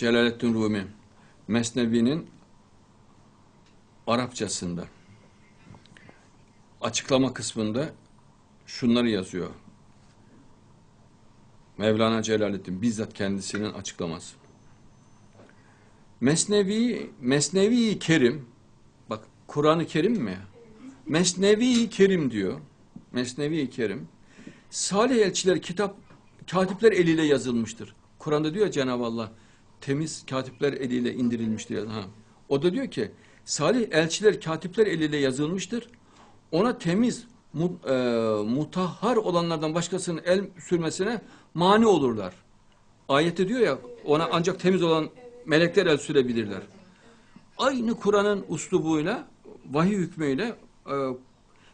Celaleddin Rumi Mesnevi'nin Arapçasında açıklama kısmında şunları yazıyor. Mevlana Celaleddin bizzat kendisinin açıklaması. Mesnevi Mesnevi Kerim bak Kur'an-ı Kerim mi? Mesnevi Kerim diyor. Mesnevi Kerim. Salih elçiler kitap katipler eliyle yazılmıştır. Kur'an'da diyor Cenab-ı Allah temiz katipler eliyle indirilmiştir. Ha. O da diyor ki salih elçiler katipler eliyle yazılmıştır. Ona temiz mu, e, mutahhar olanlardan başkasının el sürmesine mani olurlar. Ayette diyor ya ona ancak temiz olan melekler el sürebilirler. Aynı Kur'an'ın uslubuyla, vahiy hükmüyle e,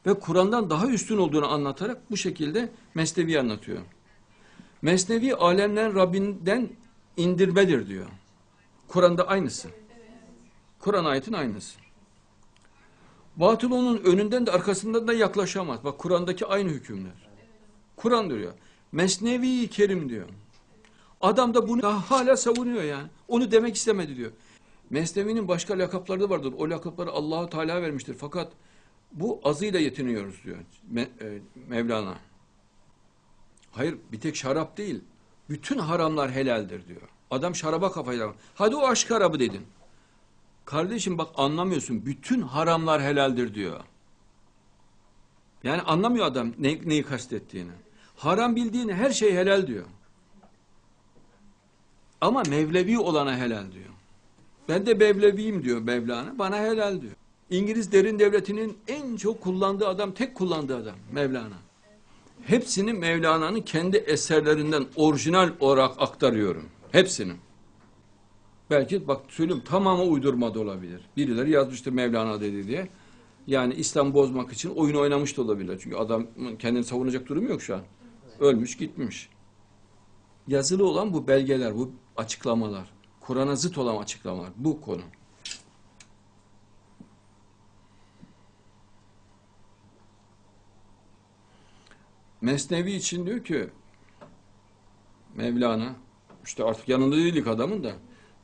ve Kur'an'dan daha üstün olduğunu anlatarak bu şekilde Mesnevi anlatıyor. Mesnevi alemlerin Rabbinden indirmedir diyor. Kur'an'da aynısı. Kur'an ayetin aynısı. Batıl onun önünden de arkasından da yaklaşamaz. Bak Kur'an'daki aynı hükümler. Kur'an diyor. Mesnevi Kerim diyor. Adam da bunu daha hala savunuyor yani. Onu demek istemedi diyor. Mesnevi'nin başka lakapları da vardır. O lakapları Allahu Teala vermiştir. Fakat bu azıyla yetiniyoruz diyor e, Mevlana. Hayır bir tek şarap değil. Bütün haramlar helaldir diyor. Adam şaraba kafayla. Hadi o aşk harabı dedin. Kardeşim bak anlamıyorsun. Bütün haramlar helaldir diyor. Yani anlamıyor adam ne, neyi kastettiğini. Haram bildiğini her şey helal diyor. Ama Mevlevi olana helal diyor. Ben de Mevleviyim diyor Mevlana. Bana helal diyor. İngiliz derin devletinin en çok kullandığı adam, tek kullandığı adam Mevlana. Hepsini Mevlana'nın kendi eserlerinden orijinal olarak aktarıyorum. Hepsini. Belki bak söyleyeyim tamamı uydurma da olabilir. Birileri yazmıştır Mevlana dedi diye. Yani İslam bozmak için oyun oynamış da olabilir. Çünkü adam kendini savunacak durumu yok şu an. Ölmüş gitmiş. Yazılı olan bu belgeler, bu açıklamalar. Kur'an'a zıt olan açıklamalar. Bu konu. Mesnevi için diyor ki Mevlana işte artık yanında değildik adamın da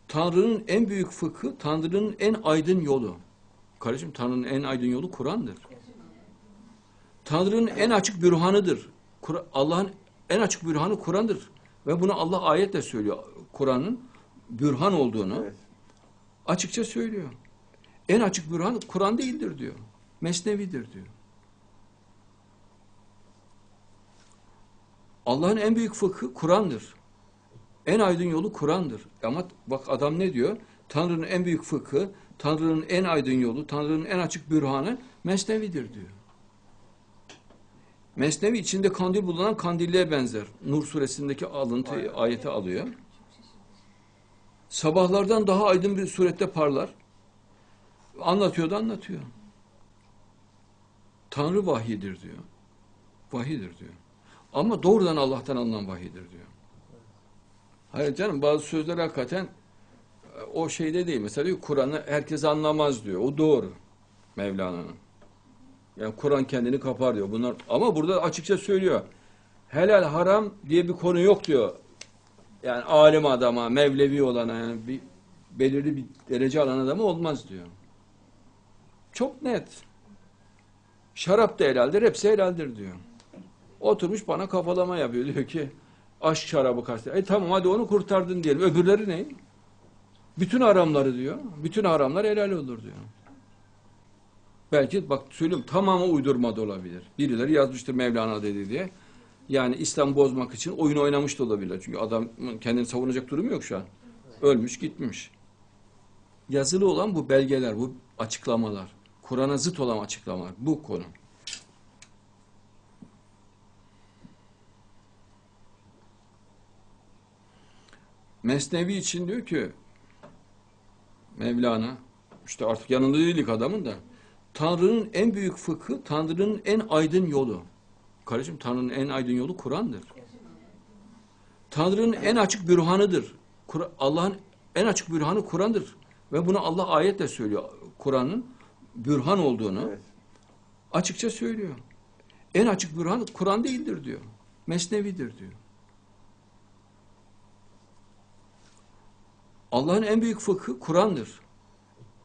Tanrı'nın en büyük fıkhı, Tanrı'nın en aydın yolu. Kardeşim Tanrı'nın en aydın yolu Kur'an'dır. Tanrı'nın en açık bürhanıdır. Allah'ın en açık bürhanı Kur'an'dır. Ve bunu Allah ayetle söylüyor. Kur'an'ın bürhan olduğunu Evet. açıkça söylüyor. En açık bürhan Kur'an değildir diyor. Mesnevidir diyor. Allah'ın en büyük fıkhı Kur'an'dır. En aydın yolu Kur'an'dır. Ama bak adam ne diyor? Tanrı'nın en büyük fıkhı, Tanrı'nın en aydın yolu, Tanrı'nın en açık bürhanı Mesnevidir diyor. Mesnevi içinde kandil bulunan kandilliğe benzer. Nur suresindeki alıntı ayeti alıyor. Sabahlardan daha aydın bir surette parlar. Anlatıyor da anlatıyor. Tanrı vahyidir diyor. Vahidir diyor. Ama doğrudan Allah'tan alınan vahidir diyor. Hayır canım bazı sözler hakikaten e, o şeyde değil. Mesela diyor Kur'an'ı herkes anlamaz diyor. O doğru. Mevlana'nın. Yani Kur'an kendini kapar diyor. Bunlar ama burada açıkça söylüyor. Helal haram diye bir konu yok diyor. Yani alim adama, Mevlevi olana yani bir belirli bir derece alan adama olmaz diyor. Çok net. Şarap da helaldir, hepsi helaldir diyor. Oturmuş bana kafalama yapıyor. Diyor ki aşk şarabı kastediyor. E tamam hadi onu kurtardın diyelim. Öbürleri ne? Bütün haramları diyor. Bütün haramlar helal olur diyor. Belki bak söyleyeyim tamamı uydurma da olabilir. Birileri yazmıştır Mevlana dedi diye. Yani İslam bozmak için oyun oynamış da olabilir. Çünkü adam kendini savunacak durumu yok şu an. Ölmüş gitmiş. Yazılı olan bu belgeler, bu açıklamalar. Kur'an'a zıt olan açıklamalar. Bu konu. Mesnevi için diyor ki Mevlana işte artık yanında değildik adamın da Tanrı'nın en büyük fıkhı, Tanrı'nın en aydın yolu. Kardeşim Tanrı'nın en aydın yolu Kur'an'dır. Tanrı'nın en açık bürhanıdır. Allah'ın en açık bürhanı Kur'an'dır. Ve bunu Allah ayetle söylüyor. Kur'an'ın bürhan olduğunu Evet. açıkça söylüyor. En açık bürhan Kur'an değildir diyor. Mesnevidir diyor. Allah'ın en büyük fıkhı Kur'an'dır.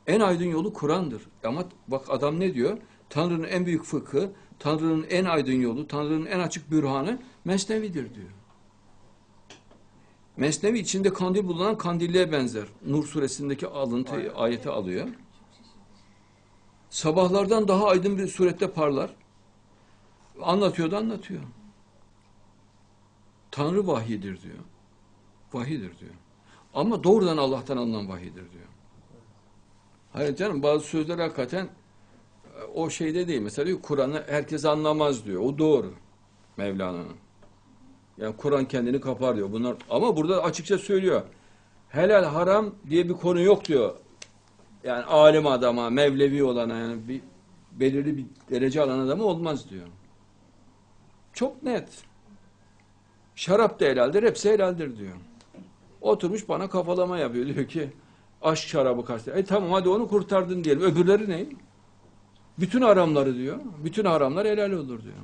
En aydın yolu Kur'an'dır. Ama bak adam ne diyor? Tanrı'nın en büyük fıkhı, Tanrı'nın en aydın yolu, Tanrı'nın en açık bürhanı Mesnevi'dir diyor. Mesnevi içinde kandil bulunan kandilliğe benzer. Nur suresindeki alıntı ayeti alıyor. Sabahlardan daha aydın bir surette parlar. Anlatıyor da anlatıyor. Tanrı vahidir diyor. Vahidir diyor. Ama doğrudan Allah'tan alınan vahidir diyor. Hayır canım bazı sözler hakikaten e, o şeyde değil. Mesela Kur'an'ı herkes anlamaz diyor. O doğru. Mevlana'nın. Yani Kur'an kendini kapar diyor. Bunlar ama burada açıkça söylüyor. Helal haram diye bir konu yok diyor. Yani alim adama, mevlevi olana yani bir belirli bir derece alan adama olmaz diyor. Çok net. Şarap da helaldir, hepsi helaldir diyor. Oturmuş bana kafalama yapıyor. Diyor ki aşk şarabı kastediyor. E tamam hadi onu kurtardın diyelim. Öbürleri ne? Bütün haramları diyor. Bütün haramlar helal olur diyor.